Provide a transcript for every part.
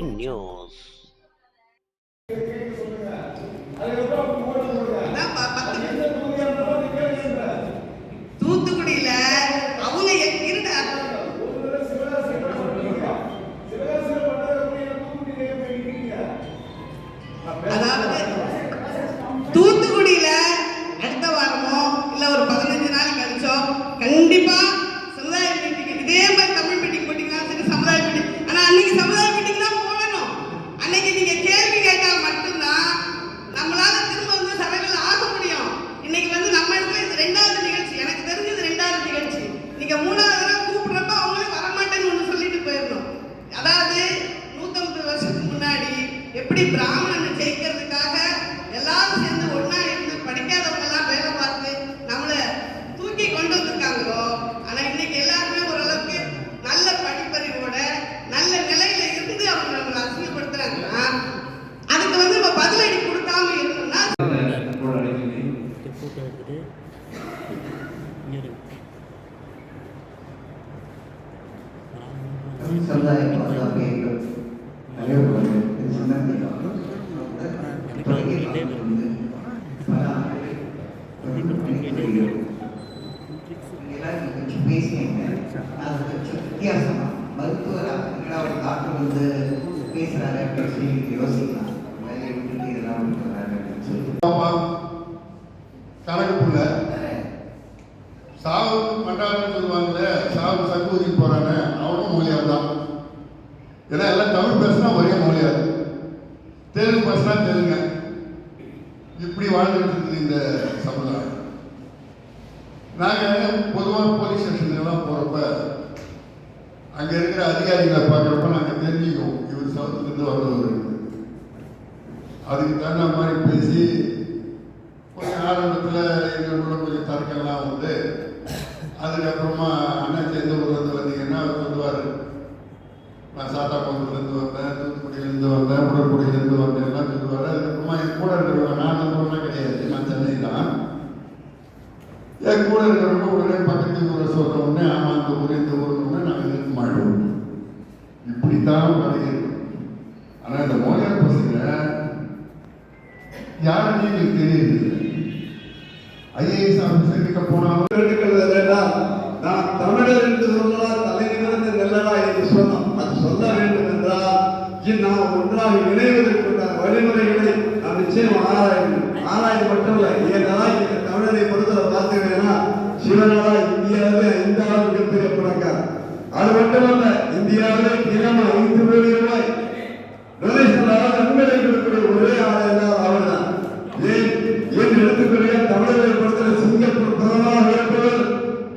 News. நீங்க மூணாவது தடவை கூப்பிடுறப்ப அவங்களே வரமாட்டேன்னு ஒன்று சொல்லிட்டு போயிடணும். அதாவது நூத்தம்பது வருஷத்துக்கு முன்னாடி எப்படி பிராமணன் ஜெயிக்கிறதுக்காக எல்லாரும் சேர்ந்து ஒன்னா இருந்து படிக்காதவங்க எல்லாம் வேலை பார்த்து நம்மளை தூக்கி கொண்டு வந்திருக்காங்களோ ஆனா இன்னைக்கு எல்லாருமே ஓரளவுக்கு நல்ல படிப்பறிவோட நல்ல நிலையில இருந்து அவங்க நம்மளை அசிங்கப்படுத்துறாங்கன்னா அதுக்கு வந்து நம்ம பதிலடி கொடுக்காம இருந்தோம்னா சமுதாய பாதுகாப்பு இயக்கம் வித்தியாசமா மருத்துவரா என்னடா ஒரு டாக்டர் வந்து பேசுறாரு அப்படின்னு சொல்லி யோசிக்கலாம் வேலையை விட்டுட்டு இதெல்லாம் அப்படின்னு சொல்லி அப்பா சாவு மண்டாரம் சொல்லுவாங்கல்ல சாவு சங்கூதிக்கு போறானே ஏன்னா எல்லாம் தமிழ் பேசுனா ஒரே மொழியாது தெலுங்கு பேசுனா தெலுங்கு. இப்படி வாழ்ந்துட்டு இருக்குது இந்த சமுதாயம். நாங்கள் பொதுவாக போலீஸ் ஸ்டேஷனுக்கெல்லாம் போகிறப்ப அங்கே இருக்கிற அதிகாரிகளை பார்க்குறப்ப நாங்கள் தெரிஞ்சுக்குவோம். இவர் சவுத்துலேருந்து வந்தவர் அதுக்கு தகுந்த மாதிரி பேசி கொஞ்சம் ஆரம்பத்தில் எங்களுக்குள்ள கொஞ்சம் தர்க்கம்லாம் வந்து அதுக்கப்புறமா அண்ணாச்சி எந்த ஊர்லேருந்து வந்தீங்கன்னா அவர் சொல்லுவார் நான் சாத்தாக்குளத்துலேருந்து வந்தேன் தூத்துக்குடியிலேருந்து வந்தேன் உடற்குடியிலேருந்து வந்தேன் எல்லாம் சொல்லுவார். அதுக்கப்புறமா என் கூட இருக்கிறவங்க நான் அந்த கிடையாது நான் சென்னை தான் என் கூட இருக்கிறவங்க உடனே பக்கத்து ஊரை சொல்கிற உடனே ஆமாம் அந்த ஊர் இந்த ஊருன்னு நாங்கள் இருக்க மாட்டோம் இப்படித்தான் வருகிறது ஆனால் இந்த மோயார் பசங்க யாருன்னு எங்களுக்கு தெரியுது. ஐஏஎஸ் ஆஃபீஸர் நாம் ஒன்றாக இணைவதற்குண்டான வழிமுறைகளை நாம் நிச்சயம் ஆராய வேண்டும் ஆராய மட்டுமல்ல ஏனென்றால் இந்த தமிழரை பொறுத்தவரை பார்த்தீங்கன்னா சிவனாரா இந்தியாவிலே ஐந்தாவது மிகப்பெரிய பணக்காரர் அது மட்டுமல்ல இந்தியாவிலே தினம் ஐந்து கோடி ரூபாய். டொனேஷனாக நன்மையை கொடுக்கக்கூடிய ஒரே ஆள் என்றால் அவர்தான். ஏன்? என்று எடுத்துக்கொள்கிற தமிழரை பொறுத்தவரை சிங்கப்பூர் பிரதமராக இருப்பவர்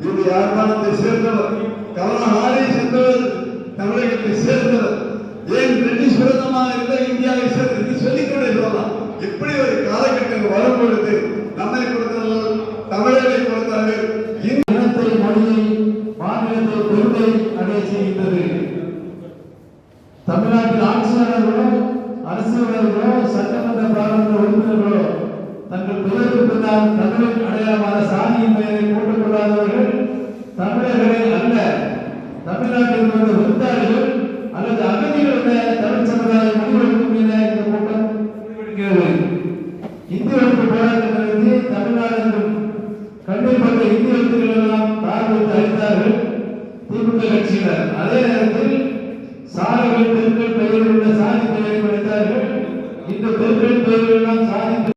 இது யாழ்ப்பாணத்தை சேர்ந்தவர் கமலா இந்திய எழுத்து போராட்டம் தமிழ்நாடு என்றும் கண்ணீர் பட்ட இந்திய எழுத்துக்கள் எல்லாம் தாழ்வு அளித்தார்கள் திமுக கட்சியினர். அதே நேரத்தில் சாலைகள் தெருக்கள் பெயரில் உள்ள சாதி பெயரை படைத்தார்கள் இந்த தெருக்கள் பெயரில் எல்லாம் சாதி